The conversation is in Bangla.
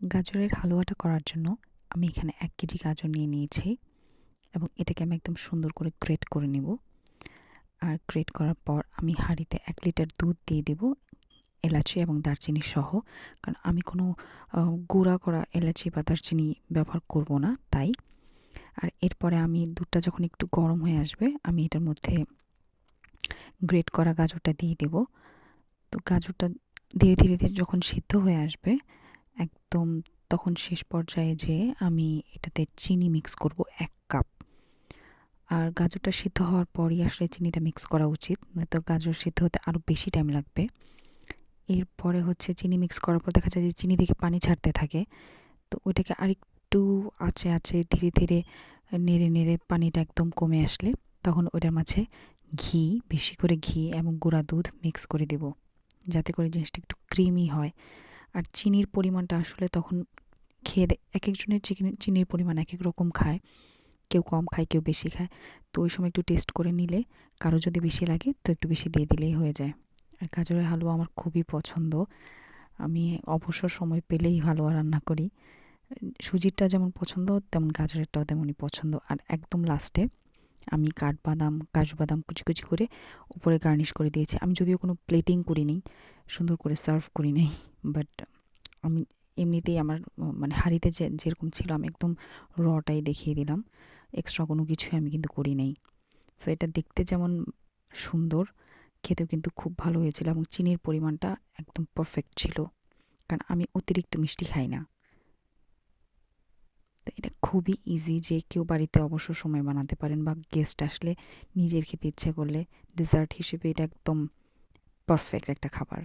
গাজরের হালুয়াটা করার জন্য আমি এখানে এক কেজি গাজর নিয়ে নিয়েছি এবং এটাকে আমি একদম সুন্দর করে গ্রেট করে নেব। আর গ্রেট করার পর আমি হাঁড়িতে এক লিটার দুধ দিয়ে দেব, এলাচি এবং দারচিনি সহ। কারণ আমি কোনো গুঁড়া করা এলাচি বা দারচিনি ব্যবহার করব না তাই। আর এরপরে আমি দুধটা যখন একটু গরম হয়ে আসবে, আমি এটার মধ্যে গ্রেট করা গাজরটা দিয়ে দেব। তো গাজরটা ধীরে ধীরে ধীরে যখন সিদ্ধ হয়ে আসবে একদম তখন শেষ পর্যায়ে যে আমি এটাতে চিনি মিক্স করব এক কাপ আর গাজরটা সিদ্ধ হওয়ার পরই আসলে চিনিটা মিক্স করা উচিত, নয়তো গাজর সিদ্ধ হতে আরও বেশি টাইম লাগবে। এরপরে হচ্ছে চিনি মিক্স করার পর দেখা যায় যে চিনি থেকে পানি ছাড়তে থাকে, তো ওইটাকে আরেকটু আছে আছে ধীরে ধীরে নেড়ে নেড়ে পানিটা একদম কমে আসলে তখন ওইটার মাঝে ঘি, বেশি করে ঘি এবং গুঁড়া দুধ মিক্স করে দেব। যাতে করে জিনিসটা একটু ক্রিমি হয়। আর চিনির পরিমাণটা আসলে তখন খেয়ে এক একজনের চিকেন চিনির পরিমাণ এক এক রকম খায়। কেউ কম খায়, কেউ বেশি খায়। তো ওই সময় একটু টেস্ট করে নিলে, কারও যদি বেশি লাগে তো একটু বেশি দিয়ে দিলেই হয়ে যায়। আর গাজরের হালুয়া আমার খুবই পছন্দ। আমি অবসর সময় পেলেই হালুয়া রান্না করি। সুজিরটা যেমন পছন্দ, তেমন গাজরেরটাও তেমনই পছন্দ। আর একদম লাস্টে আমি কাঠবাদাম কাজু বাদাম কুচি কুচি করে উপরে গার্নিশ করে দিয়েছি। আমি যদিও কোনো প্লেটিং করি করিনি, সুন্দর করে সার্ভ করি নাই বাট আমি এমনিতেই আমার মানে হাঁড়িতে যে, যেরকম ছিল আমি একদম রটাই দেখিয়ে দিলাম। এক্সট্রা কোনো কিছুই আমি কিন্তু করি নাই। সো এটা দেখতে যেমন সুন্দর, খেতেও কিন্তু খুব ভালো হয়েছিল এবং চিনির পরিমাণটা একদম পারফেক্ট ছিল। কারণ আমি অতিরিক্ত মিষ্টি খাই না। তো এটা খুবই ইজি যে কেউ বাড়িতে অবশ্য সময় বানাতে পারেন বা গেস্ট আসলে নিজের খেতে ইচ্ছে করলে ডেজার্ট হিসেবে এটা একদম পারফেক্ট একটা খাবার।